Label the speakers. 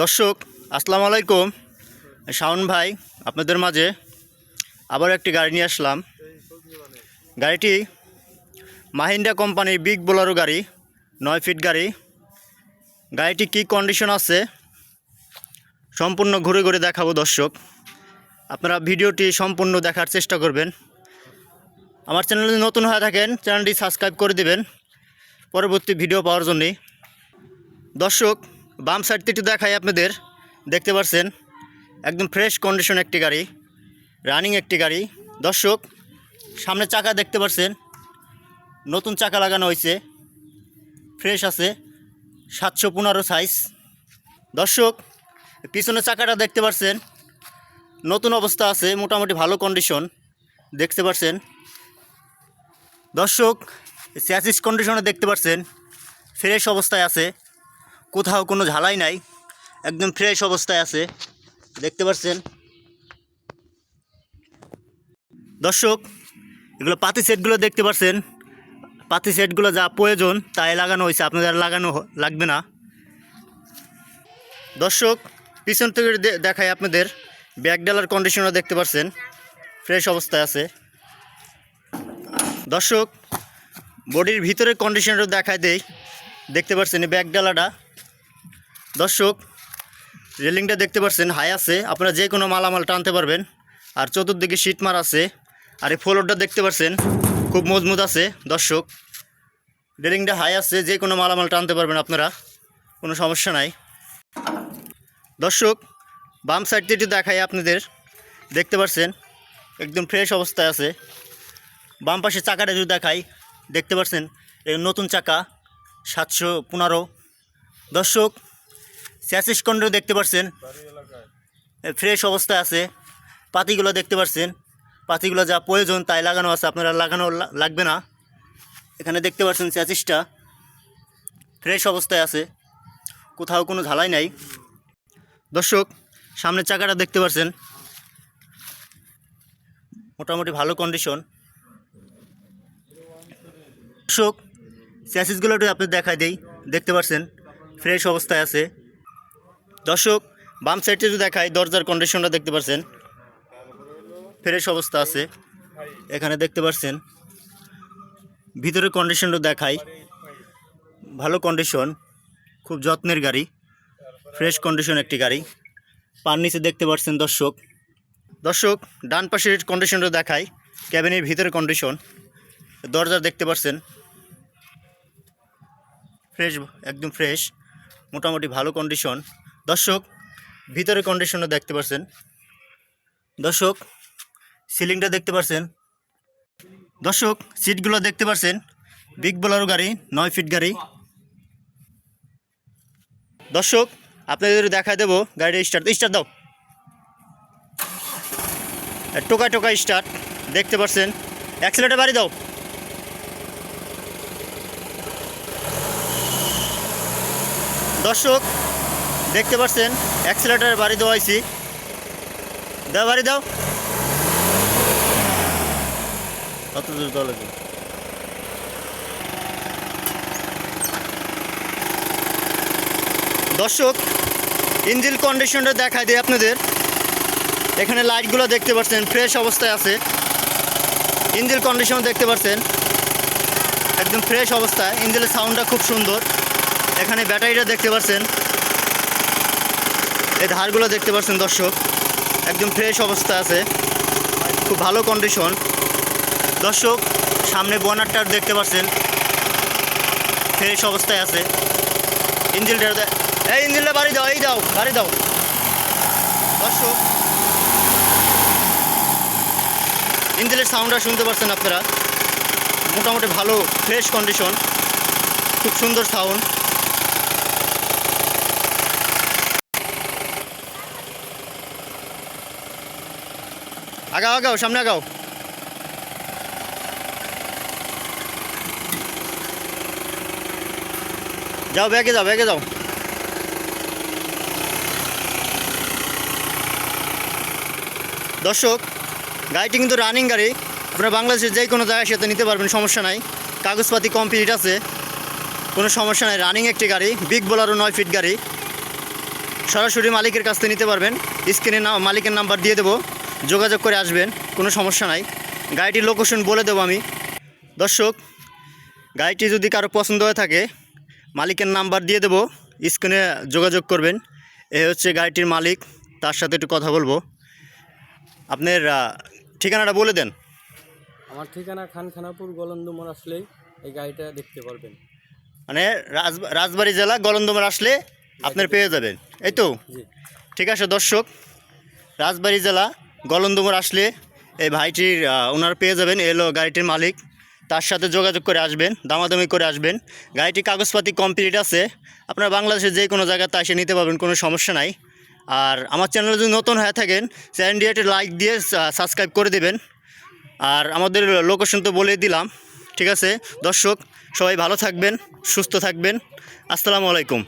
Speaker 1: দর্শক, আসসালামু আলাইকুম। শাওন ভাই, আপনাদের মাঝে আবার একটি গাড়ি নিয়ে আসলাম। গাড়িটি মাহিন্দ্রা কোম্পানির বিগ বোলারো গাড়ি, নয় ফিট গাড়ি। গাড়িটি কী কন্ডিশন আছে? সম্পূর্ণ ঘুরে ঘুরে দেখাবো দর্শক। আপনারা ভিডিওটি সম্পূর্ণ দেখার চেষ্টা করবেন। আমার চ্যানেল নতুন হয়ে থাকেন, চ্যানেলটি সাবস্ক্রাইব করে দিবেন। পরবর্তী ভিডিও পাওয়ার জন্যে। দর্শক বাম সাইড থেকে দেখাই আপনাদের। দেখতে পাচ্ছেন একদম ফ্রেশ কন্ডিশন একটি গাড়ি রানিং একটি গাড়ি। দর্শক, সামনে চাকা দেখতে পাচ্ছেন নতুন চাকা লাগানো হয়েছে ফ্রেশ আছে, সাতশো পনেরো সাইজ দর্শক পিছনের চাকাটা দেখতে পাচ্ছেন নতুন অবস্থা আছে, মোটামুটি ভালো কন্ডিশন দেখতে পাচ্ছেন দর্শক স্যাচিস কন্ডিশনে দেখতে পাচ্ছেন ফ্রেশ অবস্থায় আছে। কোথাও কোনো ঝালাই নাই, একদম ফ্রেশ অবস্থায় আছে, দেখতে পাচ্ছেন দর্শক, এগুলো পাতি সেটগুলো দেখতে পাচ্ছেন পাতি সেটগুলো যা প্রয়োজন, তাই লাগানো হয়েছে, আপনাদের লাগানো লাগবে না। দর্শক, পিছন থেকে দে- দেখাই আপনাদের, ব্যাগ ডালার কন্ডিশনও দেখতে পাচ্ছেন ফ্রেশ অবস্থায় আছে। দর্শক, বডির ভিতরের কন্ডিশনটা দেখায় দেই, দেখতে পাচ্ছেন ব্যাক ডালাটা। দর্শক, রেলিংটা দেখতে পাচ্ছেন হাই আছে। আপনারা যে কোনো মালামাল টানতে পারবেন। আর চতুর্দিকে শীট মার আছে। আর এই ফ্লোরটা দেখতে পাচ্ছেন খুব মজবুত আছে। দর্শক, রেলিংটা হাই আছে, যে কোনো মালামাল টানতে পারবেন আপনারা। কোনো সমস্যা নাই। দর্শক, বাম সাইড থেকে দেখাই আপনাদের। দেখতে পাচ্ছেন একদম ফ্রেশ অবস্থায় আছে। বাম পাশে চাকাটা যদি দেখাই। দেখতে পাচ্ছেন এই নতুন চাকা সাতশো পনেরো। দর্শক স্যাসিস কন্ডো দেখতে পাচ্ছেন ফ্রেশ অবস্থায় আছে। পাতিগুলো দেখতে পাচ্ছেন পাতিগুলো যা প্রয়োজন তাই লাগানো আছে। আপনারা লাগানো লাগবে না। এখানে দেখতে পাচ্ছেন স্যাচিসটা ফ্রেশ অবস্থায় আছে। কোথাও কোনো ঝালাই নাই। দর্শক, সামনের চাকাটা দেখতে পাচ্ছেন মোটামুটি ভালো কন্ডিশন দর্শক স্যাসিসগুলো একটু আপনি দেখাই দেই। দেখতে পাচ্ছেন ফ্রেশ অবস্থায় আছে। দর্শক, বাম সাইডে যদি দেখাই, দরজার কন্ডিশনটা দেখতে পাচ্ছেন ফ্রেশ অবস্থা আছে। এখানে দেখতে পাচ্ছেন ভিতরের কন্ডিশনটা দেখাই। ভালো কন্ডিশন খুব যত্নের গাড়ি ফ্রেশ কন্ডিশন একটি গাড়ি। পার নিচে দেখতে পাচ্ছেন দর্শক। দর্শক, ডান পাশের কন্ডিশনটা দেখাই। ক্যাবিনের ভিতরে কন্ডিশন দরজা দেখতে পাচ্ছেন ফ্রেশ একদম ফ্রেশ মোটামুটি ভালো কন্ডিশন দর্শক, ভিতরে কন্ডিশনটা দেখতে পাচ্ছেন দর্শক সিলিংটা দেখতে পাচ্ছেন দর্শক সিটগুলো দেখতে পাচ্ছেন বিগ বোলারো গাড়ি, নয় ফিট গাড়ি। দর্শক, আপনাদের দেখা দেবো গাড়িটা স্টার্ট স্টার্ট দাও। টোকা টোকা স্টার্ট দেখতে পাচ্ছেন অ্যাক্সিলেটার বাড়ি দাও। দর্শক দেখতে পাচ্ছেন অ্যাক্সিলেটার বাড়ি দেওয়া হয়েছি দাও, বাড়ি দাও। কত দূর দেওয়া দর্শক, ইঞ্জিন কন্ডিশনটা দেখাই দিই আপনাদের। এখানে লাইটগুলো দেখতে পাচ্ছেন ফ্রেশ অবস্থায় আছে। ইঞ্জিন কন্ডিশন দেখতে পাচ্ছেন। একদম ফ্রেশ অবস্থায়। ইঞ্জিনের সাউন্ডটা খুব সুন্দর। এখানে ব্যাটারিটা দেখতে পাচ্ছেন। এই ধারগুলো দেখতে পাচ্ছেন দর্শক, একদম ফ্রেশ অবস্থা আছে, খুব ভালো কন্ডিশন দর্শক, সামনে বনারটা দেখতে পাচ্ছেন ফ্রেশ অবস্থায় আছে। ইঞ্জিলটা এই ইঞ্জিলটা বাড়ি দাও, এই দাও, বাড়ি দাও। দর্শক ইঞ্জিনের সাউন্ডটা শুনতে পাচ্ছেন আপনারা। মোটামুটি ভালো ফ্রেশ কন্ডিশন খুব সুন্দর সাউন্ড আগাও আগাও, সামনে আগাও। যাও, ব্যাগে যাও ব্যাগে যাও। দর্শক, গাড়িটি কিন্তু রানিং গাড়ি। আপনারা বাংলাদেশের যে কোনো জায়গায় সেটা নিতে পারবেন, সমস্যা নাই। কাগজপাতি কমপ্লিট আছে। কোনো সমস্যা নাই রানিং একটি গাড়ি বিগ বোলারও নয় ফিট গাড়ি। সরাসরি মালিকের কাছ থেকে নিতে পারবেন। স্ক্রিনে মালিকের নাম্বার দিয়ে দেবো। যোগাযোগ করে আসবেন কোনো সমস্যা নাই। গাড়িটির লোকেশন বলে দেবো আমি। দর্শক গাড়িটি যদি কারও পছন্দ হয়ে থাকে মালিকের নাম্বার দিয়ে দেবো স্ক্রিনে যোগাযোগ করবেন। এ হচ্ছে গাড়িটির মালিক তার সাথে একটু কথা বলব। আপনার ঠিকানাটা বলে দেন।
Speaker 2: আমার ঠিকানা খানখানাপুর গোলন্দমোড় আসলেই এই গাড়িটা দেখতে পারবেন।
Speaker 1: মানে রাজ রাজবাড়ি জেলা গলন্দমার আসলে আপনার পেয়ে যাবেন। এই তো? ঠিক আছে দর্শক রাজবাড়ি জেলা গলন্দমর আসলে এই ভাইটির ওনার পেয়ে যাবেন এলো গাড়িটির মালিক। তার সাথে যোগাযোগ করে আসবেন, দামাদামি করে আসবেন। গাড়িটি কাগজপাতি কমপ্লিট আছে। আপনারা বাংলাদেশের যে কোনো জায়গাতে এসে নিতে পারবেন, কোনো সমস্যা নাই। আর আমার চ্যানেলে যদি নতুন হয়ে থাকেন চ্যানেলটি একটি লাইক দিয়ে সাবস্ক্রাইব করে দেবেন। আর আমাদের লোকেশন তো বলে দিলাম, ঠিক আছে? দর্শক, সবাই ভালো থাকবেন, সুস্থ থাকবেন। আসসালামু আলাইকুম।